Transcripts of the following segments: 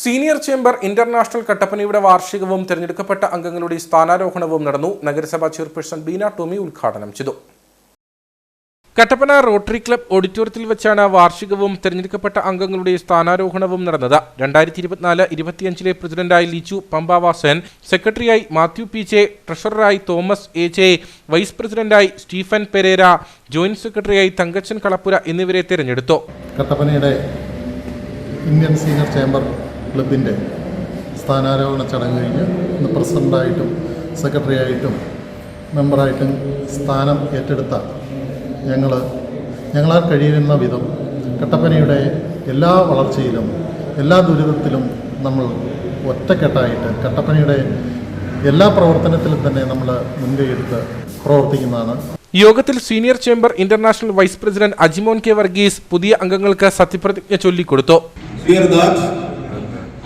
Senior chamber international കട്ടപ്പനയുടെ വാർഷികവും തിരഞ്ഞെടുക്കപ്പെട്ട അംഗങ്ങളുടെ സ്ഥാനാരോഹണവും നടന്നു. നഗരസഭാ ചെയർപേഴ്സൺ ബീന ടോമി ഉദ്ഘാടനം ചെയ്തു. കട്ടപ്പന റോട്ടറി ക്ലബ് ഓഡിറ്റോറിയത്തിൽ വെച്ചാണ് വാർഷികവും തിരഞ്ഞെടുക്കപ്പെട്ട അംഗങ്ങളുടെ സ്ഥാനാരോഹണവും നടന്നത്. രണ്ടായിരത്തി ഇരുപത്തിനാല് ഇരുപത്തിയഞ്ചിലെ പ്രസിഡന്റായി ലിച്ചു പമ്പാവാസൻ സെക്രട്ടറിയായി മാത്യു പി ജെ ട്രഷററായി തോമസ് എ ജെ വൈസ് പ്രസിഡന്റായി സ്റ്റീഫൻ പെരേര ജോയിന്റ് സെക്രട്ടറിയായി തങ്കച്ചൻ കളപ്പുര എന്നിവരെ തിരഞ്ഞെടുത്തു. കട്ടപ്പനയുടെ ഇന്ത്യൻ സീനിയർ ചേംബർ ക്ലബിന്റെ സ്ഥാനാരോഹണ ചടങ്ങ് കഴിഞ്ഞ് ഇന്ന് പ്രസിഡന്റായിട്ടും സെക്രട്ടറി ആയിട്ടും മെമ്പറായിട്ടും സ്ഥാനം ഏറ്റെടുത്ത ഞങ്ങൾ ഞങ്ങളാൽ കഴിയുന്ന വിധം കട്ടപ്പനയുടെ എല്ലാ വളർച്ചയിലും എല്ലാ ദുരിതത്തിലും നമ്മൾ ഒറ്റക്കെട്ടായിട്ട് കട്ടപ്പനയുടെ എല്ലാ പ്രവർത്തനത്തിലും തന്നെ നമ്മൾ മുൻകൈയെടുത്ത് പ്രവർത്തിക്കുന്നതാണ്. യോഗത്തിൽ senior chamber international vice president Ajimon K Varghese പുതിയ അംഗങ്ങൾക്ക് സത്യപ്രതിജ്ഞ ചൊല്ലിക്കൊടുത്തു.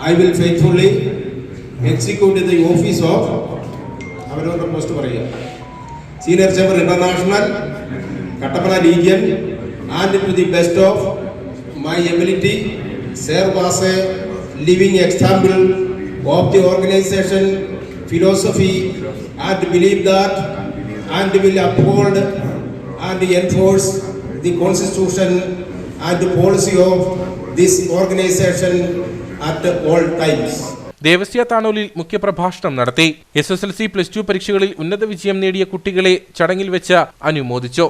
Fear that I will faithfully execute the office of അവരവരുടെ പോസ്റ്റ് പറയുക senior chamber international Kattappana region and to the best of my ability serve as a living example of the organization philosophy and believe that and will uphold and enforce the constitution and the policy of this organization at all times Devasya താണൂലിൽ മുഖ്യപ്രഭാഷണം നടത്തി. S S L C plus two പരീക്ഷകളിൽ ഉന്നത വിജയം നേടിയ കുട്ടികളെ ചടങ്ങിൽ വെച്ച് അനുമോദിച്ചു.